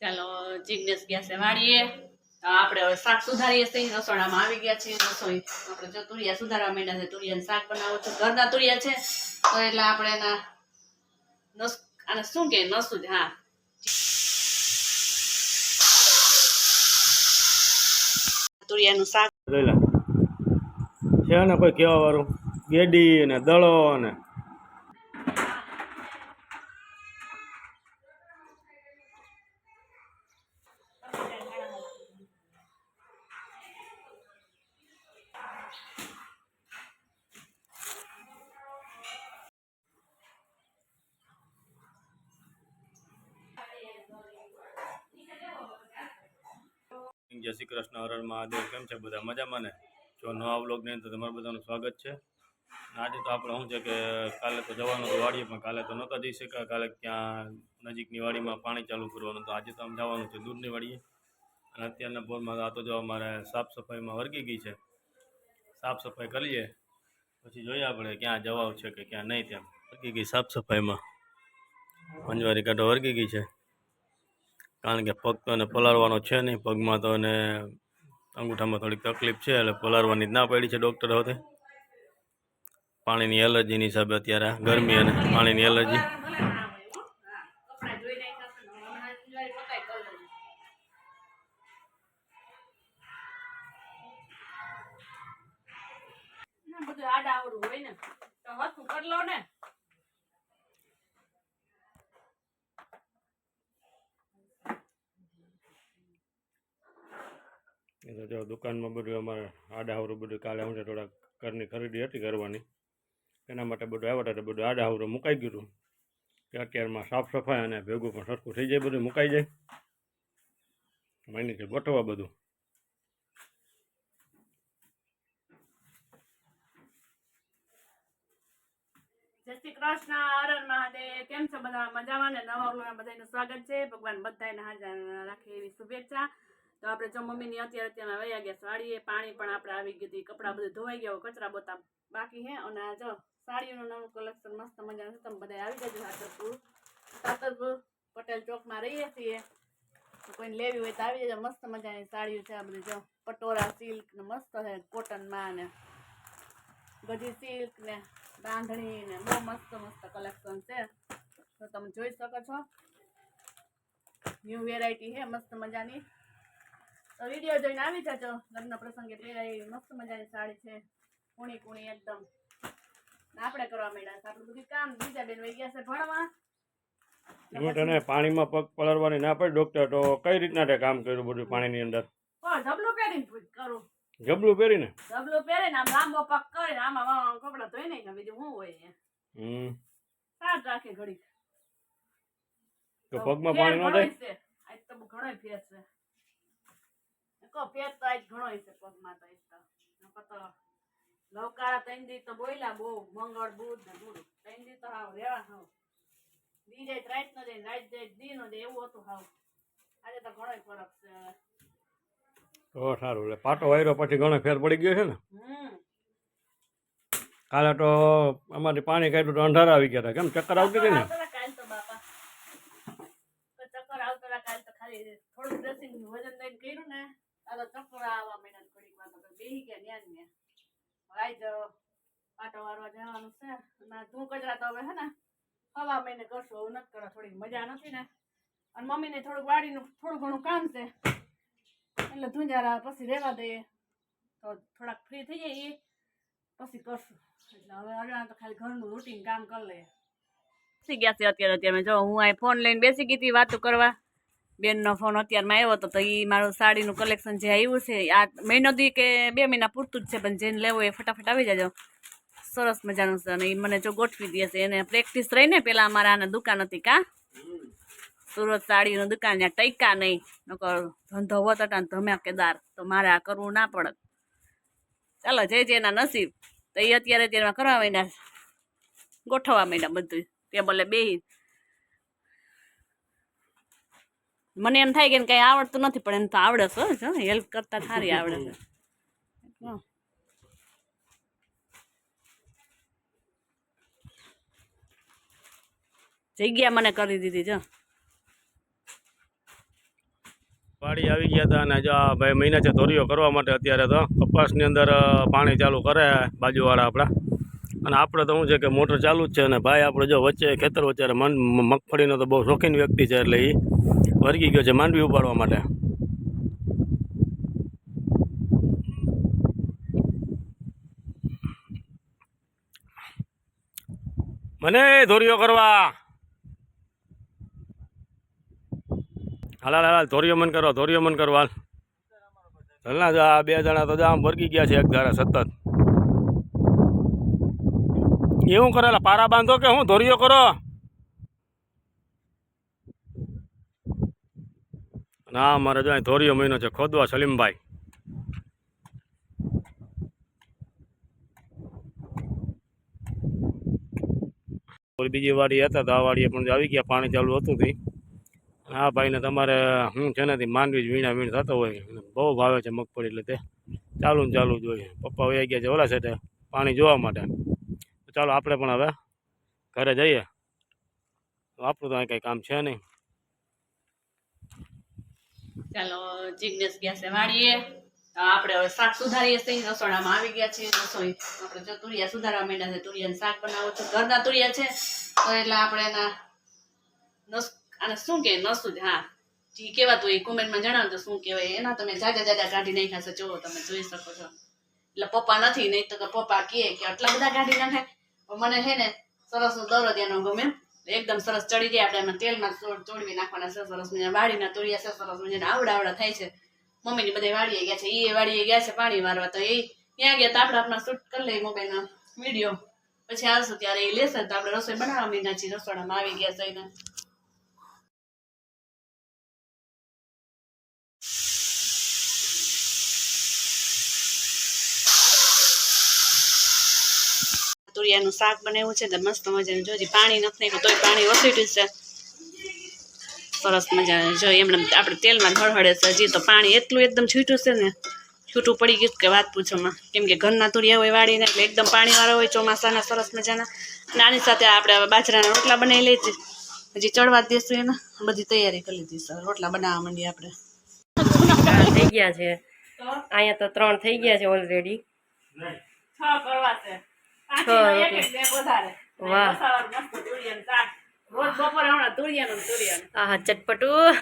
ચાલો જિજ્ઞેસ ગયા છે વાળીએ આપણે હવે શાક સુધારીએ છીએ. રસોડામાં આવી ગયા છીએ. રસોઈ આપણે જો તુરિયા સુધારવા માંડ્યા છે. તુરિયાનું શાક બનાવો છો. ઘરના તુરિયા છે. તો એટલે આપણે એના નસ, આને શું કે? નસું હા. તુરિયાનું શાક. છે ને કોઈ કહેવા વાળું ગેડી ને દળો ને જય શ્રી કૃષ્ણ હરણ મહાદેવ, કેમ છે બધા મજામાં ને? જો નવા નહીં તો તમારું બધાનું સ્વાગત છે. આજે તો આપણે શું છે કે કાલે તો જવાનું તો વાડીએ, પણ કાલે તો નહોતા જઈ શક્યા. કાલે ત્યાં નજીકની વાડીમાં પાણી ચાલુ કરવાનું, તો આજે તો આમ જવાનું છે દૂરની વાડીએ. અને અત્યારના પોરમાં આ તો જો અમારે સાફ સફાઈમાં વર્ગી ગઈ છે. સાફ સફાઈ કરીએ પછી જોઈએ આપણે ક્યાં જવાનું છે કે ક્યાં નહીં ત્યાં. વર્ગી ગઈ સાફ સફાઈમાં. પંજવારી કાંટો વર્ગી ગઈ છે. કારણ કે પગ તો એને પલાળવાનો છે નહીં. પગમાં તો એને અંગૂઠામાં થોડીક તકલીફ છે, એટલે પલાળવાની જ ના પડી છે ડૉક્ટર હવે. પાણીની એલર્જીની હિસાબે અત્યારે ગરમી અને પાણીની એલર્જી. બધું આડા આવડું હોય ને. તો હતું કરલો ને. જો દુકાનમાં બધું અમારે આડાહવરું બધું કાલે હું થોડાક ઘરની ખરીદી હતી કરવાની એના માટે બધું આવ્યા હતા બધું આડાહવરું મુકાઈ ગયું હતું. કે અત્યારમાં સાફ સફાઈ અને ભેગું પણ સરખું થઈ જાય, બધું મુકાઈ જાય. મહિને ગોઠવવા બધું. જય શ્રી કૃષ્ણ હરણ મહાદેવ. કેમ છો બધા? મજામાં ને? નવા બધાનું સ્વાગત છે. ભગવાન બધાને હાજર રાખે એવી શુભેચ્છા. તો આપણે જો મમ્મીની અત્યારે અત્યારે વયા ગયા, સાડીએ પાણી પણ આપણે આવી ગયું કપડાં બધું ધોવાઈ ગયા કચરા બોતા બાકી હે, અને આ જો સાડીઓનું નવું કલેક્શન મસ્ત મજાનું છે, તમે બધા આવી જજો સાતરપુર. સાતરપુર પટેલ ચોકમાં રહીએ છીએ. કોઈને લેવી હોય તો આવી જજો, મસ્ત મજાની સાડીઓ છે આ બધી જો. પટોરા સિલ્ક ને મસ્ત છે કોટનમાં ને બધી સિલ્ક ને બાંધણી ને બહુ મસ્ત મસ્ત કલેક્શન છે. તો તમે જોઈ શકો છો. ન્યૂ વેરાયટી છે મસ્ત મજાની. તો વીડિયો જોઈને આવી જજો. લગ્ન પ્રસંગે પહેરાય મસ્ત મજાની સાડી છે. કુણી કુણી એકદમ. ને આપણે કરવા માંડ્યા છે. આપણું બધું કામ બીજા બેન વહી ગયા છે ભણવા. તને પાણીમાં પગ પલળવાની ના પડે. ડોક્ટર તો કઈ રીતના તે કામ કર્યું બધું પાણીની અંદર? પણ ઢબલું પહેરીને કરું. જબલું પહેરીને? ઢબલું પહેરીને આમ લાંબો પગ કરીને આમાં કપડાં ધોઈ નહીં બીજું શું હોય હમ. સાજ રાખે ઘડીક. તો પગમાં પાણી ન છે. આજ તો ઘણો ફેર છે. કહો ફેર તો આજ ઘણો છે પગમાં તો તો. નકર તો લવકારા ત્રણ દી તો બોલ્યા બહુ મંગળ બુધ ને ગુરુ. ત્રણ દી તો હાવ રેવા હાવ. દી જાય રાત નો જાય રાત જાય દી નો જાય એવું હતું હાવ. આજે તો ઘણો ફરક છે. તો સારું એટલે પાટો વાયરો પછી ઘણો ફેર પડી ગયો છે ને? કાલે તો અમારે પાણી કાઢ્યું તો અંધારા આવી ગયા હતા. કેમ ચક્કર આવતી હતી ને? ચક્કર આવતા કાલ તો ખાલી થોડું ડ્રેસિંગ વજન લઈને કર્યું ને. આ તો ચક્કર આવવા મહિના ને ઘડીક વાર તો બેહી ગયા ન્યા ને આઈ આજ પાટો વારવા જવાનું છે. અને તું કચરા તો હવે હે ને. હવા મહિને કરશું, હવે નથી કરવા થોડીક મજા નથી ને. અને મમ્મીને થોડુંક વાડીનું, થોડું ઘણું કામ છે. એટલે ધુંજારા પછી રહેવા દઈએ. તો થોડાક ફ્રી થઈ જઈએ પછી કરશું. એટલે હવે હવે તો ખાલી ઘરનું રૂટીન કામ કરી લઈએ. બેસી ગયા છે અત્યારે અત્યારે. જો, હું અહીં ફોન લઈને બેસી ગઈ હતી વાતો કરવા. બેનનો ફોન અત્યારમાં આવ્યો હતો, તો એ મારું સાડીનું કલેક્શન જે આવ્યું છે, આ મહિનો દી કે બે મહિના પૂરતું જ છે, પણ જેને લેવો એ ફટાફટ આવી જાજો. સરસ મજાનું છે, અને એ મને જો ગોઠવી દે છે, એને પ્રેક્ટિસ રહીને પેલા અમારા આને દુકાન હતી કા? સુરત સાડીનું દુકાન, ત્યાં ટૈકા નહીં, નકર ધંધો હોત હતા ધમાકેદાર તો મારે આ કરવું ના પડત ચાલો જે જેના નસીબ. તો એ અત્યારે અત્યારમાં કરવા માંડ્યા ગોઠવવા માંડ્યા બધું ટેબલે બેહી મને એમ થાય કે કંઈ આવડતું નથી, પણ એને તો આવડે છે હેલ્પ કરતા સારી આવડે છે. હં. જગ્યા મને કરી દીધી, જો. વાડી આવી ગયા હતા અને જો ભાઈ મહિના છે ધોરીઓ કરવા માટે અત્યારે તો કપાસની અંદર પાણી ચાલુ કરે બાજુવાળા આપણા. અને આપણે તો શું છે કે મોટર ચાલુ જ છે અને ભાઈ આપણે જો વચ્ચે ખેતર વચ્ચે મન મગફળીનો તો બહુ શોખીન વ્યક્તિ છે એટલે એ વર્ગી ગયો છે માંડવી ઉપાડવા માટે. મને ધોરીઓ કરવા. હાલ હાલ ધોરીઓ મન કરવા ધોરીઓ મન કરવા હાલ. હાલના બે જણા તો આમ વર્ગી ગયા છે એક ધારા સતત. એવું કરેલા, પારા બાંધો કે હું ધોરીઓ કરો? ના મારે જો ધોરીયો મહિનો છે, ખોદવા સલીમભાઈ. બીજી વાડી હતા, તો આ વાડીએ પણ આવી ગયા, પાણી ચાલુ હતું તે આ ભાઈને તમારે હું છે ને માંડવી જ વીણા વીણ થતો હોય. બહુ ભાવે છે મગફળી એટલે તે. ચાલુ ને ચાલુ જ હોય. પપ્પા વયા ગયા છે ઓલા સાઈડે પાણી જોવા માટે. ચાલો, આપણે પણ હવે ઘરે જઈએ. આપણું તો અહીં કંઈ કામ છે નહીં. ચાલો જીગ્નેશ ગયા છે વાળીએ. આપણે હવે શાક સુધારીએ છીએ રસોડામાં આવી ગયા છીએ. રસોઈ આપણે જો તુરિયા સુધારવા માંડ્યા છે. તુરિયાનું શાક બનાવો છું. ઘરના તુરિયા છે. તો એટલે આપણે એના નસ, આને શું કે? નસું જ, હા. જી કહેવાતું એ કોમેન્ટમાં જણાવજો શું કહેવાય એના તમે જાજા જાજા કાઢી નાખ્યા છે. જો તમે જોઈ શકો છો. એટલે પપ્પા નથી નહીં તો પપ્પા કહે કે આટલા બધા કાઢી નાખે. મને છે ને સરસનું દરરોજિયાનો ગમે. એકદમ સરસ ચડી જાય. આપણે એમાં તેલમાં તોડવી નાખવાના સરસ સરસ મજા વાળીના તોડિયા સરસ સરસ મજાના આવડા આવડા થાય છે. મમ્મીની બધા વાળીએ ગયા છે એ વાળીએ ગયા છે પાણી મારવા તો એ ત્યાં ગયા તો, આપણે આપણા શૂટ કરી લઈએ મોબાઈલમાં વીડિયો. પછી આવશું ત્યારે એ લેશે તો આપણે રસોઈ બનાવવા છીએ રસોડામાં આવી ગયા છે એને તુરિયાનું શાક બનાવ્યું છે, તો મસ્ત મજાનું. જો પાણી નથી નાખ્યું તોય પાણી ઓછીટ્યું છે. સરસ મજા જો એમણે આપણે તેલમાં હળહળે છે, હજી તો પાણી એટલું એકદમ છૂટું છે ને, છૂટું પડી ગયું કે વાત પૂછોમાં. કેમ કે ઘરના તુરિયા હોય વાળીને એટલે એકદમ પાણીવાળા હોય, ચોમાસાના સરસ મજાના. અને આની સાથે આપણે બાજરાના રોટલા બનાવી લઈએ હજી ચડવા દેશું એને. બધી તૈયારી કરી લીધી સર રોટલા બનાવવા માંડીએ આપણે. થઈ ગયા છે. અહીંયા તો ત્રણ થઈ ગયા છે ઓલરેડી આહા ચટપટું.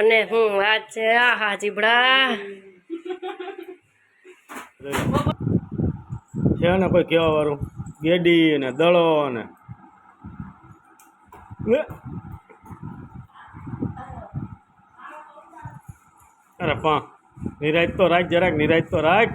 અને હું વાત છે આહા જીબડા છે ને કોઈ કેવા વાળું ગેડી ને દળો ને. અરે પા નિરાજ તો રાખ જરાક નિરાજ તો રાખ.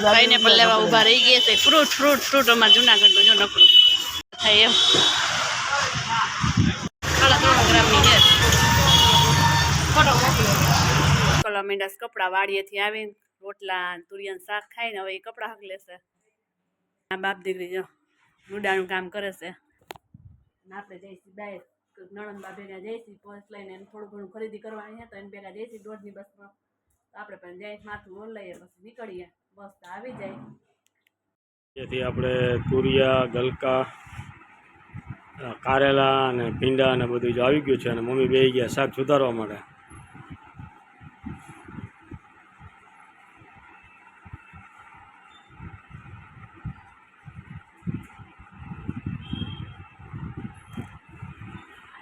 વન પણ લેવા ઊભા રહી ગયા છે. ફ્રૂટ ફ્રૂટ ફ્રૂટ અમારા જુનાગઢનું જો નકરું. થાય એમ. સાડા ત્રણ ગ્રામની ફોટો કલા મીંડાસ કપડાં વાડીએથી આવીને રોટલા તુરિયાનું શાક ખાઈને હવે એ કપડાં હક લેશે આ બાપ દીકરી જો લુડાનું કામ કરે છે. આપણે જઈશું ડાયરેક્ટ નણંદ બા ભેગા જઈશું પર્સ લઈને એને થોડું ઘણું ખરીદી કરવાની છે તો એને ભેગા જઈશું દોઢની બસમાં. આપણે પણ જઈ માથું ઓર લઈએ પછી નીકળીએ. બસ તો આવી જાય. જેથી આપણે તુરિયા, ગલકા કારેલા અને ભીંડા અને બધું જો આવી ગયું છે અને મમ્મી બે ગયા શાક સુધારવા માટે.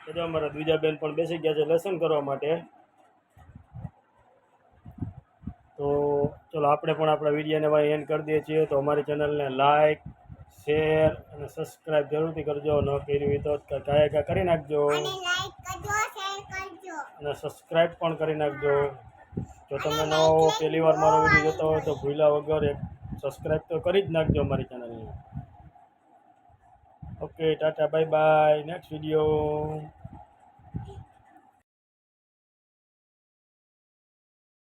બધા અમારા બીજા બેન પણ બેસી ગયા છે લસણ કરવા માટે તો ચલો આપણે પણ આપણા વિડીયોને ભાઈ એન્ડ કરી દઈએ છીએ. તો અમારી ચેનલને લાઈક શેર અને સબસ્ક્રાઈબ જરૂરથી કરજો. ન કર્યું હોય તો કાંઈ કરી નાખજો. અને સબસ્ક્રાઈબ પણ કરી નાખજો. જો તમે નવો પહેલી વાર મારો વીડિયો જોતો હોય તો ભૂલ્યા વગર એક સબસ્ક્રાઈબ તો કરી જ નાખજો અમારી ચેનલને. Okay ta-ta bye bye next video